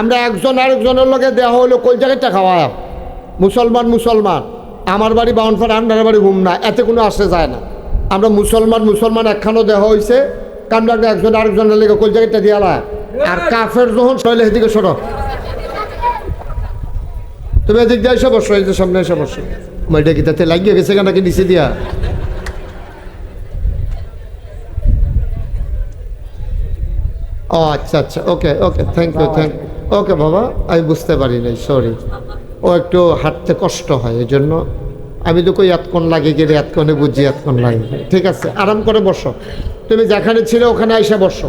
আমরা একজন আরেকজনের লগে দেওয়া হলো কোন জায়গাটা খাওয়া মুসলমান মুসলমান। আমার বাড়ি বাউনফার, আপনার বাড়ি হুমনা, এতে কোনো আসে যায় না। আমরা মুসলমান মুসলমান একখানো দেওয়া হয়েছে কামরা একজন আরেকজনের লেগে কোন জায়গাটা দিয়ালা আর কাফের যখন শৈলে সেদিকে সরো। তুমি এদিক দিয়ে এসে বসো, এই যে সামনে এসে বসো। এটা কি তাতে লাগিয়ে গেছে কেন নিচে দিয়া? ও আচ্ছা আচ্ছা। Okay okay. Thank you thank okay বাবা, আমি বুঝতে পারি নাই সরি ও একটু হাঁটতে কষ্ট হয় এই জন্য আমি তো কই এতক্ষণ লাগে গেলে, এতক্ষণে বুঝি এতক্ষণ লাগে ঠিক আছে, আরাম করে বসো। তুমি যেখানে ছিলে ওখানে এসে বসো।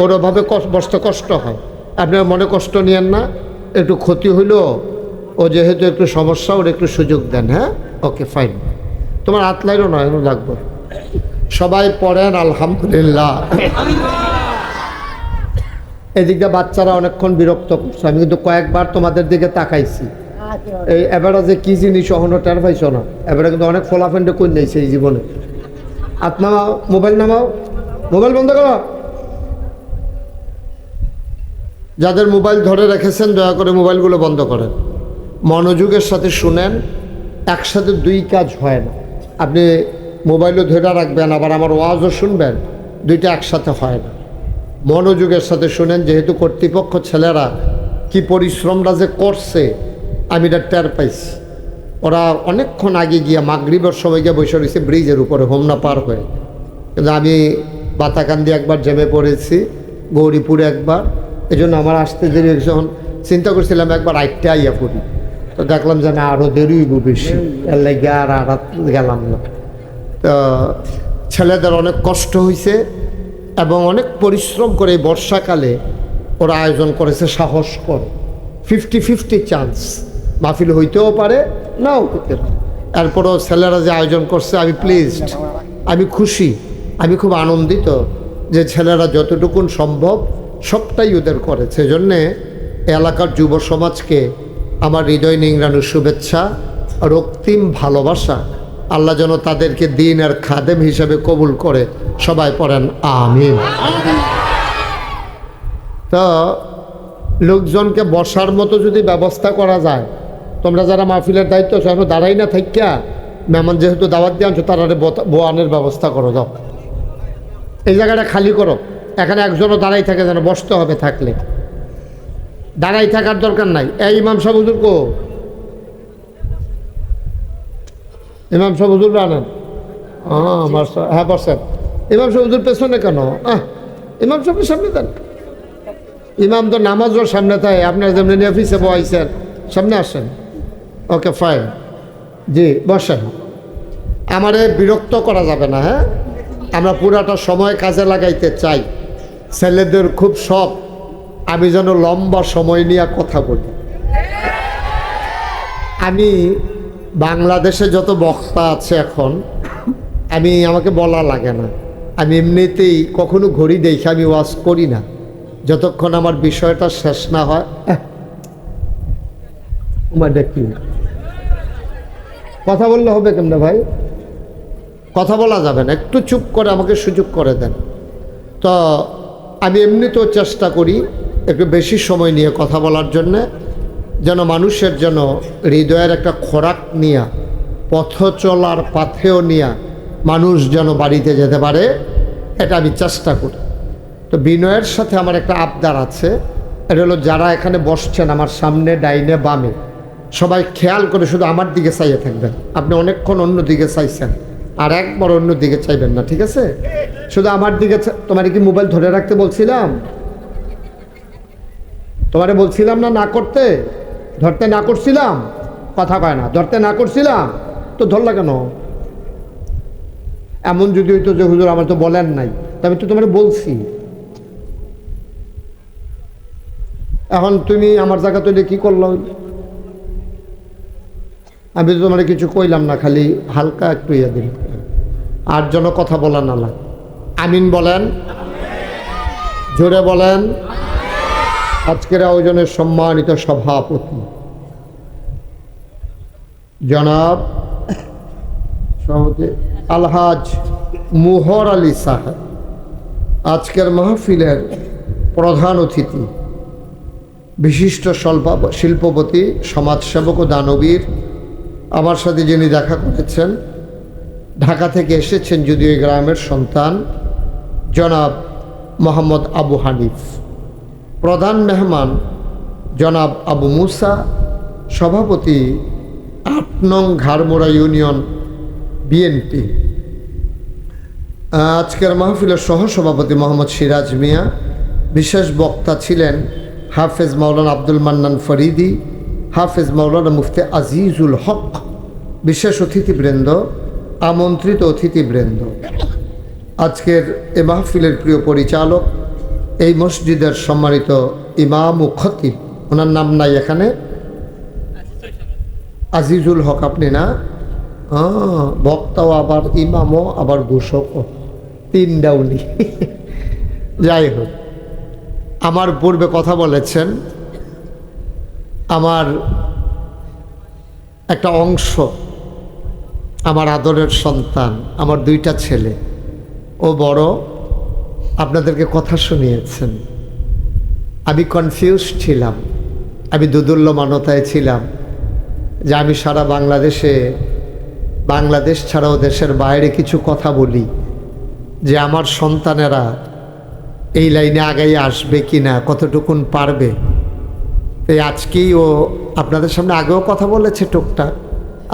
ওর ওভাবে বসতে কষ্ট হয়। আপনার মনে কষ্ট নিয়েন না, একটু ক্ষতি হইল, ও যেহেতু একটু সমস্যা, ওর একটু সুযোগ দেন হ্যাঁ? ওকে ফাইন তোমার হাত লাইরও নয় লাগবে। সবাই পড়েন, আলহামদুলিল্লাহ। এদিকে বাচ্চারা অনেকক্ষণ বিরক্ত করছে। আমি কিন্তু কয়েকবার তোমাদের দিকে তাকাইছি। এই এবারে যে কি জিনিস অহনো টের পাইছো না? এবারে কিন্তু অনেক ফলাফেন্ডে কই নিয়েছে এই জীবনে। হাত নামাও মোবাইল নামাও। মোবাইল বন্ধ করো। যাদের মোবাইল ধরে রেখেছেন দয়া করে মোবাইলগুলো বন্ধ করেন। মনোযোগের সাথে শুনেন একসাথে দুই কাজ হয় না। আপনি মোবাইলও ধরে রাখবেন আবার আমার ওয়াজও শুনবেন দুইটা একসাথে হয় না। মনোযোগের সাথে শুনেন, যেহেতু কর্তৃপক্ষ ছেলেরা কি পরিশ্রমটা যে করছে, আমি এটা টের পাইছি। ওরা অনেকক্ষণ আগে গিয়ে মাগরিবের সময় গিয়ে বসে রয়েছে, ব্রিজের উপরে, হোমনা পার হয়ে। কিন্তু আমি বাতাকান্দি একবার জেমে পড়েছি, গৌরীপুরে একবার। এই জন্য আমার আসতে দেরি যখন চিন্তা করছিলাম একবার আইটটা আইয়া পড়ি। তো দেখলাম যে না আরও দেরি বেশি। এর লাগে আর আর গেলাম না। তো ছেলেদের অনেক কষ্ট হয়েছে এবং অনেক পরিশ্রম করে বর্ষাকালে ওরা আয়োজন করেছে সাহস করে। ফিফটি ফিফটি চান্স মাহফিল হইতেও পারে, নাও হতে পারে। এরপরও ছেলেরা যে আয়োজন করছে, আমি প্লিজড আমি খুশি, আমি খুব আনন্দিত যে ছেলেরা যতটুকুন সম্ভব সবটাই ওদের করেছে জন্যে এলাকার যুব সমাজকে আমার হৃদয় নিংড়ানোর শুভেচ্ছা রক্তিম ভালোবাসা আল্লাহ যেন তাদেরকে দিন আর খাদেম হিসাবে কবুল করে। সবাই পড়েন, আমিন। তো, লোকজনকে বসার মতো যদি ব্যবস্থা করা যায়, তোমরা যারা মাহফিলের দায়িত্ব সেখানে দাঁড়াই না থাকিয়া মেহমান যেহেতু দাওয়াত দিয়ে আনছো, তারা বোয়ানের ব্যবস্থা করো দাও এই জায়গাটা খালি করো। এখানে একজনও দাঁড়াই থাকে যেন বসতে হবে থাকলে। দাঁড়াই থাকার দরকার নাই। এই ইমাম সাহেব কো ইমাম সাহেব হুজুর আনেন হ্যাঁ হ্যাঁ বসেন ইমাম সাহেব হুজুর পেছনে কেন? আহ, ইমাম সাহেবের সামনে দেন। ইমাম তো নামাজও সামনে থাকে আপনার যেমনি অফিসে বসাইছেন সামনে আসেন। ওকে ফাইন জি, বসেন। আমারে বিরক্ত করা যাবে না হ্যাঁ? আমরা পুরাটা সময় কাজে লাগাইতে চাই। ছেলেদের খুব শখ, আমি যেন লম্বা সময় নিয়ে কথা বলি। আমি বাংলাদেশে যত বক্তা আছে এখন, আমি, আমাকে বলা লাগে না। আমি এমনিতেই কখনো ঘড়ি দেখে আমি ওয়াজ করি না। যতক্ষণ আমার বিষয়টা শেষ না হয় দেখি কথা বললে হবে কেমনে ভাই? কথা বলা যাবে না, একটু চুপ করে আমাকে সুযোগ করে দেন। তো আমি এমনিতেও চেষ্টা করি একটু বেশি সময় নিয়ে কথা বলার জন্যে। যেন মানুষের যেন হৃদয়ের একটা খোরাক নিয়া, পথ চলার পাথেও নিয়া মানুষ যেন বাড়িতে যেতে পারে, এটা আমি চেষ্টা করি। তো বিনয়ের সাথে আমার একটা আবদার আছে, এটা হলো যারা এখানে বসছেন আমার সামনে, ডাইনে, বামে, সবাই খেয়াল করে শুধু আমার দিকে চাইয়ে থাকবেন। আপনি অনেকক্ষণ অন্য দিকে চাইছেন, আর একবার অন্য দিকে চাইবেন না, ঠিক আছে? শুধু আমার দিকে তোমার কি মোবাইল ধরে রাখতে বলছিলাম? তোমারে বলছিলাম না না করতে? ধরতে না করছিলাম, কথা কয় না, ধরতে না করছিলাম, তো ধরলা কেন? এমন যদি হইতো যে হুজুর আমার তো বলেন নাই, তা আমি তো তোমার বলছি। এখন তুমি আমার জায়গা তো কি করল? আমি তো তোমার কিছু কইলাম না, খালি হালকা একটু ইয়ে দিন। আর যেন কথা বলা না আমিন বলেন। জোরে বলেন। আজকের আয়োজনের সম্মানিত সভাপতি। জনাব সভাপতি আলহাজ মুহর আলী সাহেব, আজকের মাহফিলের প্রধান অতিথি, বিশিষ্ট স্বল্প শিল্পপতি, সমাজসেবক ও দানবীর, আমার সাথে যিনি দেখা করেছেন, ঢাকা থেকে এসেছেন যদিও এই গ্রামের সন্তান, জনাব মোহাম্মদ আবু হানিফ। প্রধান মেহমান জনাব আবু মুসা, সভাপতি আট নং ঘাড়মোড়া ইউনিয়ন বিএনপি আজকের মাহফিলের সহসভাপতি মোহাম্মদ সিরাজ মিয়া, বিশেষ বক্তা ছিলেন হাফেজ মাওলানা আব্দুল মান্নান ফরিদি, হাফেজ মাওলানা মুফতি আজিজুল হক, বিশেষ অতিথিবৃন্দ, আমন্ত্রিত অতিথিবৃন্দ। আজকের এ মাহফিলের প্রিয় পরিচালক এই মসজিদের সম্মানিত ইমাম ও খতিব, ওনার নাম নাই এখানে? আজিজুল হক, আপনি না? বক্তাও আবার ইমামও, আবার ঘোষকও। তিন উনি যাই হোক, আমার পূর্বে কথা বলেছেন, আমার একটা অংশ, আমার আদরের সন্তান, আমার দুইটা ছেলে, ও বড় আপনাদেরকে কথা শুনিয়েছেন। আমি কনফিউজ ছিলাম। আমি দুদুল্য মানতায় ছিলাম যে আমি সারা বাংলাদেশে, বাংলাদেশ ছাড়াও দেশের বাইরে কিছু কথা বলি যে আমার সন্তানেরা এই লাইনে আগাই আসবে কি না, কতটুকুন পারবে। এই আজকেই ও আপনাদের সামনে আগেও কথা বলেছে টুকটাক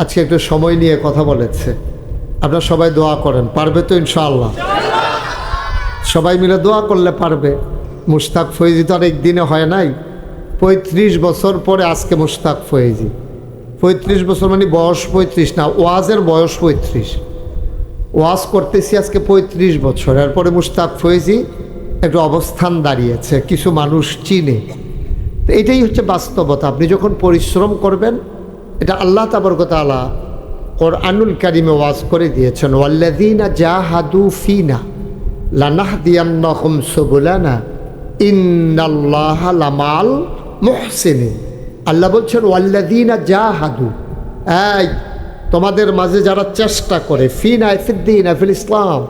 আজকে একটু সময় নিয়ে কথা বলেছে। আপনারা সবাই দোয়া করেন, পারবে তো ইনশাআল্লাহ। সবাই মিলে দোয়া করলে পারবে। মুশতাক ফৈজি তো আর একদিনে হয় নাই। পঁয়ত্রিশ বছর পরে আজকে মুশতাক ফৈজি। পঁয়ত্রিশ বছর মানে বয়স পঁয়ত্রিশ না, ওয়াজের বয়স পঁয়ত্রিশ। ওয়াজ করতেছি আজকে পঁয়ত্রিশ বছর, এরপরে মুশতাক ফৈজি একটু অবস্থান দাঁড়িয়েছে, কিছু মানুষ চিনে। এটাই হচ্ছে বাস্তবতা, আপনি যখন পরিশ্রম করবেন, এটা আল্লাহ তাবরকতালা ওর আনুল কারিমে ওয়াজ করে দিয়েছেন ওয়াল্লাদিনা যা হাদু ফিনা। লানাহদিয়ান্নাহুম সুবুলানা। ইন্নাল্লাহ লামাল মুহসিনিন। আল্লাহ বলছেন ওয়াল্লাদিনা যা হাদু এই, তোমাদের মাঝে যারা চেষ্টা করে ফিনা ফিদ্দিন ফিল ইসলাম